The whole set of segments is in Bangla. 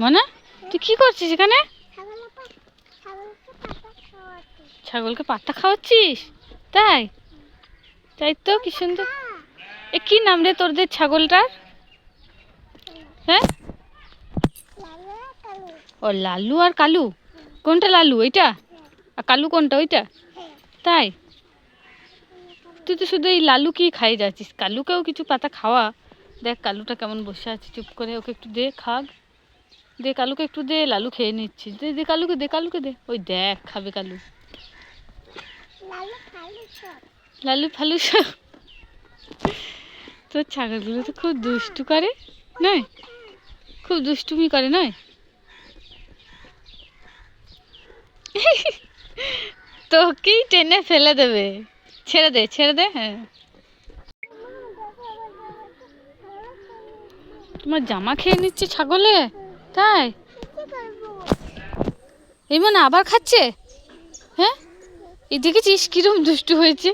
মনা? তুই কি করছিস এখানে? ছাগলকে পাতা খাওয়াচ্ছিস? তাই? তাই তো, কি সুন্দর। এ, কি নাম রে তোরদের ছাগলটার? হ্যাঁ? ও, লালু আর কালু? কোনটা লালু, ওইটা? আর কালু কোনটা, ওইটা? তাই? তুই তো শুধু এই লালু লালুকেই খাই যাচ্ছিস। কালুকেও কিছু পাতা খাওয়া। দেখ, কালুটা কেমন বসে আছে। চুপ করে ওকে একটু দে, খাগ। দে কালুকে একটু দে লালু খেয়ে নিচ্ছি। দে দে কালুকে দে কালুকে দে। ওই দেখ খাবে কালু। লালু ফালু সব তোর ছাগলগুলো তো খুব দুষ্টু করে নয়? খুব দুষ্টুমি করে নয়? তোকেই টেনে ফেলে দেবে। ছেড়ে দে ছেড়ে দে হ্যাঁ। তোমার জামা খেয়ে নিচ্ছে ছাগলে? তাই? এই মনে আবার খাচ্ছে? হ্যাঁ? এই দেখেছিস কিরম দুষ্টু হয়েছে?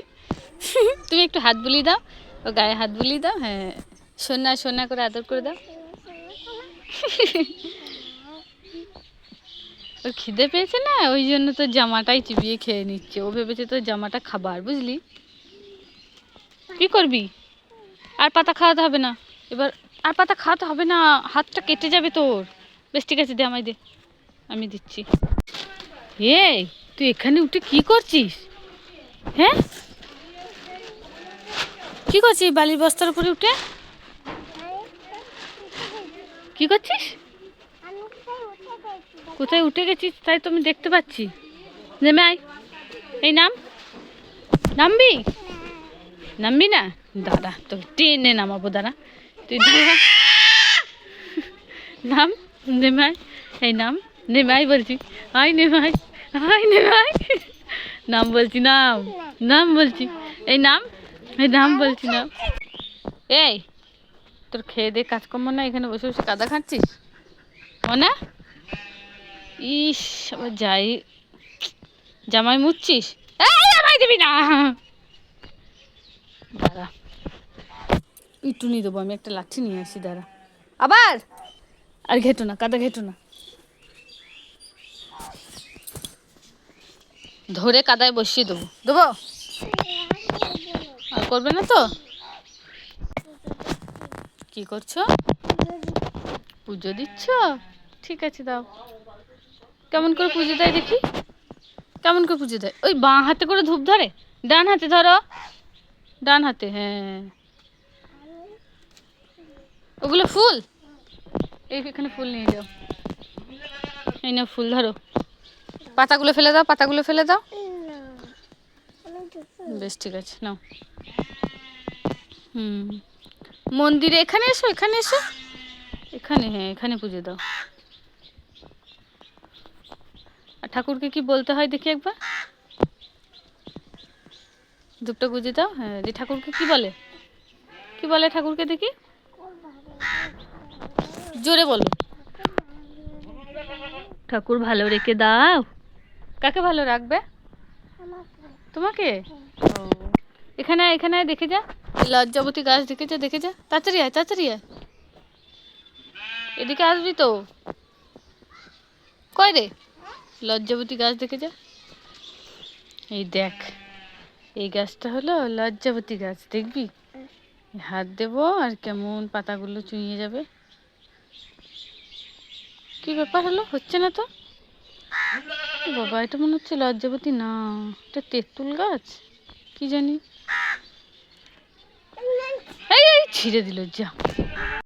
তুমি একটু হাত বুলিয়ে দাও, ও গায়ে হাত বুলিয়ে দাও হ্যাঁ। সোনা সোনা করে আদর করে দাও। ওর খিদে পেয়েছে না? ওই জন্য তো জামাটাই চিবিয়ে খেয়ে নিচ্ছে। ও ভেবেছে তোর জামাটা খাবার, বুঝলি? কি করবি? আর পাতা খাওয়াতে হবে না। এবার আর পাতা খাওয়াতে হবে না, হাতটা কেটে যাবে তোর। বেশ ঠিক আছে দে আমায় দে। আমি দিচ্ছি। এই তুই এখানে উঠে কি করছিস? হ্যাঁ? কি করছিস বালির বস্তার উপরে উঠে? কি করছিস? কোথায় উঠে গেছিস তাই তো আমি দেখতে পাচ্ছি। নেমে আয়। এই নাম। নামবি? নামবি না? দাঁড়া তো টেনে নামাবো দাঁড়া। তুই দাঁড়া নাম। নেমে আয় এই নাম নেমে আয় বলছি আয় নেমে আয় আয় নেমে বলছি নাম নাম বলছি এই নাম এই নাম বলছি নাম এই তোর খেয়ে দে কাজকর্ম না এখানে বসে বসে কাদা খাচ্ছিস? না ইস, আবার যাই। জামাই মুচ্ছিস? জামাই দিবি না! দাঁড়া। পিটুনি দেবো, আমি একটা লাঠি নিয়ে আসি, দাঁড়া। আবার! আর ঘেটো না কাদা ঘেটো না। ধরে কাদায় বসিয়ে দেবো। দেবো? আর করবে না তো? কি করছ? পুজো দিচ্ছ? ঠিক আছে দাও। কেমন করে পুজো দেয় দেখি? কেমন করে পুজো দেয়? ওই বাঁ হাতে করে ধূপ ধরে? ডান হাতে ধরো। ডান হাতে হ্যাঁ। ওগুলো ফুল? এখানে ফুল নিয়ে যাও। এই না ফুল, ধরো। পাতাগুলো ফেলে দাও, পাতাগুলো ফেলে দাও। বেশ, ঠিক আছে, নাও। হুম। মন্দিরে এখানে এসো এখানে এসো। এখানে হ্যাঁ এখানে পুজো দাও। আর ঠাকুরকে কি বলতে হয় দেখি একবার? ধূপটা গুজে দাও হ্যাঁ ঠাকুরকে কি বলে? কি বলে ঠাকুরকে দেখি? জোরে বলো। ঠাকুর ভালো রেখে দাও। কাকে ভালো রাখবে? তোমাকে? এখানে এখানে দেখে যা। লজ্জাবতী গাছ দেখে যা দেখে যা। তাড়াতাড়ি আয় তাড়াতাড়ি আয়। এদিকে আসবি তো। কয় রে? লজ্জাবতী গাছ দেখে যা। এই দেখ এই গাছটা হলো লজ্জাবতী গাছ। দেখবি? হাত দেবো আর কেমন পাতাগুলো চুইয়ে যাবে। কি ব্যাপার হলো? হচ্ছে না তো? বাবা, এটা মনে হচ্ছে লজ্জাবতী না। এটা তেঁতুল গাছ? কি জানি? এই ছিঁড়ে দিল, যা।